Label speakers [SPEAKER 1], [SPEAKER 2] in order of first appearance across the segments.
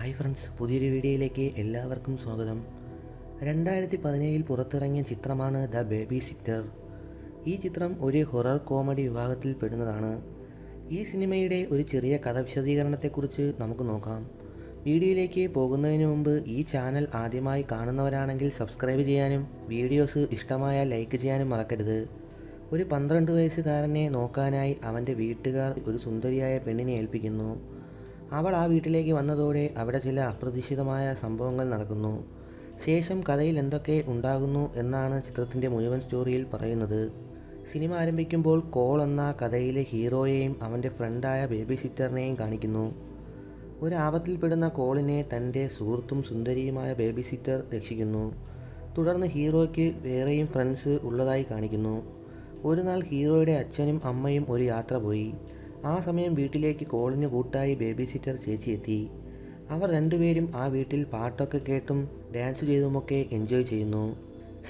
[SPEAKER 1] Hi friends പുതിയൊരു വീഡിയോയിലേക്ക് എല്ലാവർക്കും സ്വാഗതം. രണ്ടായിരത്തി പതിനേഴിൽ പുറത്തിറങ്ങിയ ചിത്രമാണ് ദ ബേബി സിറ്റർ. ഈ ചിത്രം ഒരു ഹൊറർ കോമഡി വിഭാഗത്തിൽ പെടുന്നതാണ്. ഈ സിനിമയുടെ ഒരു ചെറിയ കഥ വിശദീകരണത്തെക്കുറിച്ച് നമുക്ക് നോക്കാം. വീഡിയോയിലേക്ക് പോകുന്നതിന് മുമ്പ് ഈ ചാനൽ ആദ്യമായി കാണുന്നവരാണെങ്കിൽ സബ്സ്ക്രൈബ് ചെയ്യാനും വീഡിയോസ് ഇഷ്ടമായ ലൈക്ക് ചെയ്യാനും മറക്കരുത്. ഒരു പന്ത്രണ്ട് വയസ്സുകാരനെ നോക്കാനായി അവന്റെ വീട്ടുകാർ ഒരു സുന്ദരിയായ പെണ്ണിനെ ഏൽപ്പിക്കുന്നു. അവൾ ആ വീട്ടിലേക്ക് വന്നതോടെ അവിടെ ചില അപ്രതീക്ഷിതമായ സംഭവങ്ങൾ നടക്കുന്നു. ശേഷം കഥയിൽ എന്തൊക്കെ ഉണ്ടാകുന്നു എന്നാണ് ചിത്രത്തിന്റെ മുഴുവൻ സ്റ്റോറിയിൽ പറയുന്നത്. സിനിമ ആരംഭിക്കുമ്പോൾ കോൾ എന്ന കഥയിലെ ഹീറോയെയും അവന്റെ ഫ്രണ്ടായ ബേബി സിറ്ററിനെയും കാണിക്കുന്നു. ഒരു ആപത്തിൽപ്പെടുന്ന കോളിനെ തന്റെ സുഹൃത്തും സുന്ദരിയുമായ ബേബി സിറ്റർ രക്ഷിക്കുന്നു. തുടർന്ന് ഹീറോയ്ക്ക് വേറെയും ഫ്രണ്ട്സ് ഉള്ളതായി കാണിക്കുന്നു. ഒരു നാൾ ഹീറോയുടെ അച്ഛനും അമ്മയും ഒരു യാത്ര പോയി. ആ സമയം വീട്ടിലേക്ക് കോളിന് കൂട്ടായി ബേബി സിറ്റർ ചേച്ചി എത്തി അവർ രണ്ടുപേരും ആ വീട്ടിൽ പാട്ടൊക്കെ കേട്ടും ഡാൻസ് ചെയ്തുമൊക്കെ എൻജോയ് ചെയ്യുന്നു.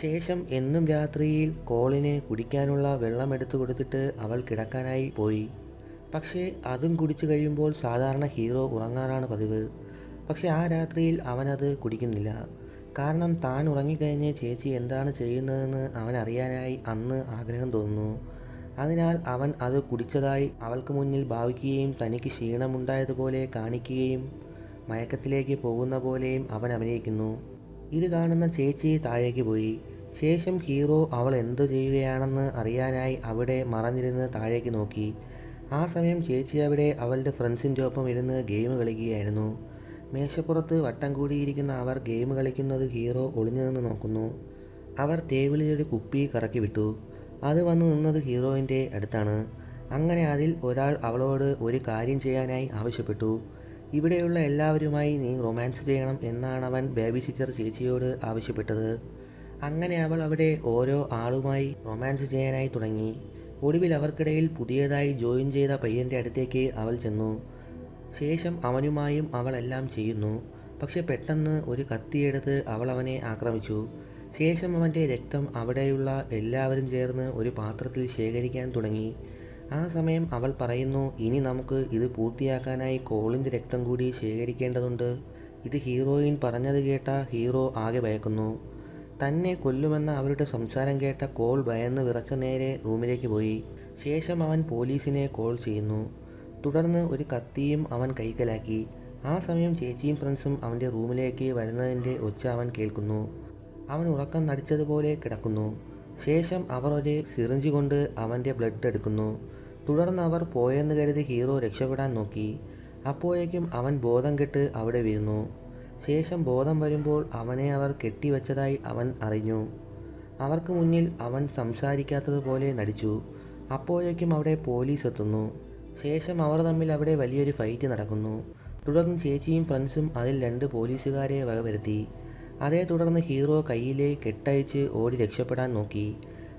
[SPEAKER 1] ശേഷം എന്നും രാത്രിയിൽ കോളിന് കുടിക്കാനുള്ള വെള്ളം എടുത്തു കൊടുത്തിട്ട് അവൾ കിടക്കാനായി പോയി. പക്ഷേ അതും കുടിച്ചു കഴിയുമ്പോൾ സാധാരണ ഹീറോ ഉറങ്ങാറാണ് പതിവ്. പക്ഷേ ആ രാത്രിയിൽ അവനത് കുടിക്കുന്നില്ല. കാരണം താൻ ഉറങ്ങിക്കഴിഞ്ഞ് ചേച്ചി എന്താണ് ചെയ്യുന്നതെന്ന് അവൻ അറിയാനായി അന്ന് ആഗ്രഹം തോന്നുന്നു. അതിനാൽ അവൻ അത് കുടിച്ചതായി അവൾക്ക് മുന്നിൽ ഭാവിക്കുകയും തനിക്ക് ക്ഷീണമുണ്ടായതുപോലെ കാണിക്കുകയും മയക്കത്തിലേക്ക് പോകുന്ന പോലെയും അവൻ അഭിനയിക്കുന്നു. ഇത് കാണുന്ന ചേച്ചി താഴേക്ക് പോയി. ശേഷം ഹീറോ അവൾ എന്തു ചെയ്യുകയാണെന്ന് അറിയാനായി അവിടെ മറഞ്ഞിരുന്ന് താഴേക്ക് നോക്കി. ആ സമയം ചേച്ചി അവിടെ അവളുടെ ഫ്രണ്ട്സിന്റെ ഒപ്പം ഇരുന്ന് ഗെയിം കളിക്കുകയായിരുന്നു. മേശപ്പുറത്ത് വട്ടം കൂടിയിരിക്കുന്ന അവർ ഗെയിം കളിക്കുന്നത് ഹീറോ ഒളിഞ്ഞു നിന്ന് നോക്കുന്നു. അവർ ടേബിളിലൊരു കുപ്പി കറക്കി വിട്ടു. അത് വന്ന് നിന്നത് ഹീറോയിന്റെ അടുത്താണ്. അങ്ങനെ അതിൽ ഒരാൾ അവളോട് ഒരു കാര്യം ചെയ്യാനായി ആവശ്യപ്പെട്ടു. ഇവിടെയുള്ള എല്ലാവരുമായി നീ റൊമാൻസ് ചെയ്യണം എന്നാണ് അവൻ ബേബി സിറ്റർ ചേച്ചിയോട് ആവശ്യപ്പെട്ടത്. അങ്ങനെ അവൾ അവിടെ ഓരോ ആളുമായി റൊമാൻസ് ചെയ്യാനായി തുടങ്ങി. ഒടുവിൽ അവർക്കിടയിൽ പുതിയതായി ജോയിൻ ചെയ്ത പയ്യന്റെ അടുത്തേക്ക് അവൾ ചെന്നു. ശേഷം അവനുമായും അവളെല്ലാം ചെയ്യുന്നു. പക്ഷെ പെട്ടെന്ന് ഒരു കത്തിയെടുത്ത് അവൾ അവനെ ആക്രമിച്ചു. ശേഷം അവന്റെ രക്തം അവിടെയുള്ള എല്ലാവരും ചേർന്ന് ഒരു പാത്രത്തിൽ ശേഖരിക്കാൻ തുടങ്ങി. ആ സമയം അവൾ പറയുന്നു ഇനി നമുക്ക് ഇത് പൂർത്തിയാക്കാനായി കോളിന്റെ രക്തം കൂടി ശേഖരിക്കേണ്ടതുണ്ട്. ഇത് ഹീറോയിൻ പറഞ്ഞത് കേട്ട ഹീറോ ആകെ ഭയക്കുന്നു. തന്നെ കൊല്ലുമെന്ന അവരുടെ സംസാരം കേട്ട കോൾ ഭയന്ന് വിറച്ച നേരെ റൂമിലേക്ക് പോയി. ശേഷം അവൻ പോലീസിനെ കോൾ ചെയ്യുന്നു. തുടർന്ന് ഒരു കത്തിയും അവൻ കൈക്കലാക്കി. ആ സമയം ചേച്ചിയും ഫ്രണ്ട്സും അവന്റെ റൂമിലേക്ക് വരുന്നതിന്റെ ഒച്ച അവൻ കേൾക്കുന്നു. അവൻ ഉറക്കം നടിച്ചതുപോലെ കിടക്കുന്നു. ശേഷം അവർ ഒരു സിറിഞ്ച് കൊണ്ട് അവന്റെ ബ്ലഡ് എടുക്കുന്നു. തുടർന്ന് അവർ പോയെന്ന് കരുതി ഹീറോ രക്ഷപ്പെടാൻ നോക്കി. അപ്പോഴേക്കും അവൻ ബോധം കെട്ട് അവിടെ വീഴുന്നു. ശേഷം ബോധം വരുമ്പോൾ അവനെ അവർ കെട്ടിവെച്ചതായി അവൻ അറിഞ്ഞു. അവർക്ക് മുന്നിൽ അവൻ സംസാരിക്കാത്തതുപോലെ നടിച്ചു. അപ്പോഴേക്കും അവിടെ പോലീസ് എത്തുന്നു. ശേഷം അവർ തമ്മിൽ അവിടെ വലിയൊരു ഫൈറ്റ് നടക്കുന്നു. തുടർന്ന് ചേച്ചിയും ഫ്രണ്ട്സും അതിൽ രണ്ട് പോലീസുകാരെ വകവരുത്തി. അതേ തുടർന്ന് ഹീറോ കയ്യിലെ കെട്ടയച്ച് ഓടി രക്ഷപ്പെടാൻ നോക്കി.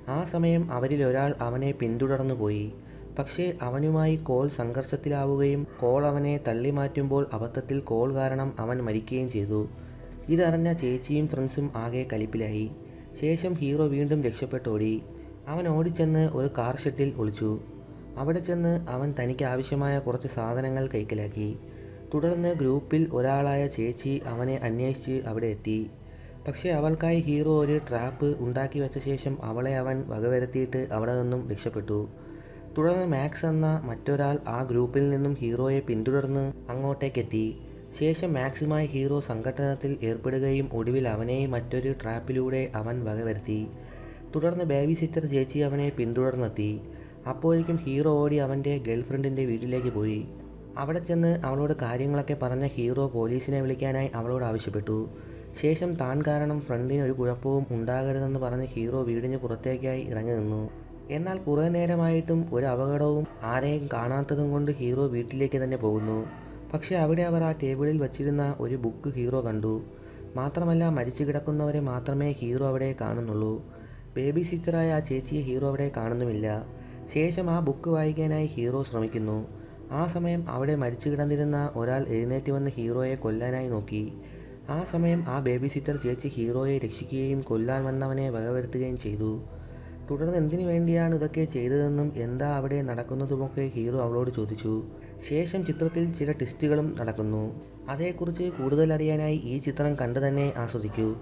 [SPEAKER 1] ആ സമയം അവരിൽ ഒരാൾ അവനെ പിന്തുടർന്നു പോയി. പക്ഷേ അവനുമായി കോൾ സംഘർഷത്തിലാവുകയും കോൾ അവനെ തള്ളി മാറ്റുമ്പോൾ അബദ്ധത്തിൽ കോൾ കാരണം അവൻ മരിക്കുകയും ചെയ്തു. ഇതറിഞ്ഞ ചേച്ചിയും ഫ്രണ്ട്സും ആകെ കലിപ്പിലായി. ശേഷം ഹീറോ വീണ്ടും രക്ഷപ്പെട്ടോടി. അവൻ ഓടിച്ചെന്ന് ഒരു കാർ ഷെട്ടിൽ ഒളിച്ചു. അവിടെ ചെന്ന് അവൻ തനിക്ക് ആവശ്യമായ കുറച്ച് സാധനങ്ങൾ കൈക്കലാക്കി. തുടർന്ന് ഗ്രൂപ്പിൽ ഒരാളായ ചേച്ചി അവനെ അന്വേഷിച്ച് അവിടെ എത്തി. പക്ഷേ അവൾക്കായി ഹീറോ ഒരു ട്രാപ്പ് ഉണ്ടാക്കി വെച്ച ശേഷം അവളെ അവൻ വകവരുത്തിയിട്ട് അവിടെ നിന്നും രക്ഷപ്പെട്ടു. തുടർന്ന് മാക്സ് എന്ന മറ്റൊരാൾ ആ ഗ്രൂപ്പിൽ നിന്നും ഹീറോയെ പിന്തുടർന്ന് അങ്ങോട്ടേക്കെത്തി. ശേഷം മാക്സുമായി ഹീറോ സംഘട്ടനത്തിൽ ഏർപ്പെടുകയും ഒടുവിൽ അവനെ മറ്റൊരു ട്രാപ്പിലൂടെ അവൻ വകവരുത്തി. തുടർന്ന് ബേബി സിറ്റർ ചേച്ചി അവനെ പിന്തുടർന്നെത്തി. അപ്പോഴേക്കും ഹീറോ ഓടി അവന്റെ ഗേൾഫ്രണ്ടിന്റെ വീട്ടിലേക്ക് പോയി. അവിടെ ചെന്ന് അവളോട് കാര്യങ്ങളൊക്കെ പറഞ്ഞ ഹീറോ പോലീസിനെ വിളിക്കാനായി അവളോട് ആവശ്യപ്പെട്ടു. ശേഷം താൻ കാരണം ഫ്രണ്ടിന് ഒരു കുഴപ്പവും ഉണ്ടാകരുതെന്ന് പറഞ്ഞ് ഹീറോ വീടിന് പുറത്തേക്കായി ഇറങ്ങി നിന്നു. എന്നാൽ കുറേ നേരമായിട്ടും ഒരു അപകടവും ആരെയും കാണാത്തതും കൊണ്ട് ഹീറോ വീട്ടിലേക്ക് തന്നെ പോകുന്നു. പക്ഷേ അവിടെ അവർ ആ ടേബിളിൽ വച്ചിരുന്ന ഒരു ബുക്ക് ഹീറോ കണ്ടു. മാത്രമല്ല മരിച്ചു കിടക്കുന്നവരെ മാത്രമേ ഹീറോ അവിടെ കാണുന്നുള്ളൂ. ബേബി സിസ്റ്ററായ ആ ചേച്ചിയെ ഹീറോ അവിടെ കാണുന്നുമില്ല. ശേഷം ആ ബുക്ക് വായിക്കാനായി ഹീറോ ശ്രമിക്കുന്നു. ആ സമയം അവിടെ മരിച്ചു കിടന്നിരുന്ന ഒരാൾ എഴുന്നേറ്റ് വന്ന് ഹീറോയെ കൊല്ലാനായി നോക്കി. ആ സമയം ആ ബേബി സിറ്റർ ചേച്ചി ഹീറോയെ രക്ഷിക്കുകയും കൊല്ലാൻ വന്നവനെ വകവരുത്തുകയും ചെയ്തു. തുടർന്ന് എന്തിനു വേണ്ടിയാണ് ഇതൊക്കെ ചെയ്തതെന്നും എന്താ അവിടെ നടക്കുന്നതുമൊക്കെ ഹീറോ അവളോട് ചോദിച്ചു. ശേഷം ചിത്രത്തിൽ ചില ടെസ്റ്റുകളും നടക്കുന്നു. അതേക്കുറിച്ച് കൂടുതൽ അറിയാനായി ഈ ചിത്രം കണ്ടു തന്നെ ആസ്വദിക്കൂ.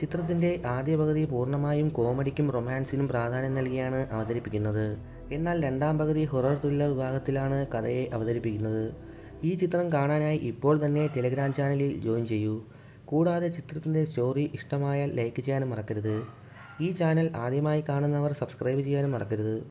[SPEAKER 1] ചിത്രത്തിന്റെ ആദ്യ പകുതി പൂർണമായും കോമഡിക്കും റൊമാൻസിനും പ്രാധാന്യം നൽകിയാണ് അവതരിപ്പിക്കുന്നത്. എന്നാൽ രണ്ടാം പകുതി ഹൊറർ ത്രില്ലർ വിഭാഗത്തിലാണ് കഥയെ അവതരിപ്പിക്കുന്നത്. ഈ ചിത്രം കാണാനായി ഇപ്പോൾ തന്നെ ടെലിഗ്രാം ചാനലിൽ ജോയിൻ ചെയ്യൂ. കൂടാതെ ചിത്രത്തിന്റെ സ്റ്റോറി ഇഷ്ടമായാൽ ലൈക്ക് ചെയ്യാനും മറക്കരുത്. ഈ ചാനൽ ആദ്യമായി കാണുന്നവർ സബ്സ്ക്രൈബ് ചെയ്യാനും മറക്കരുത്.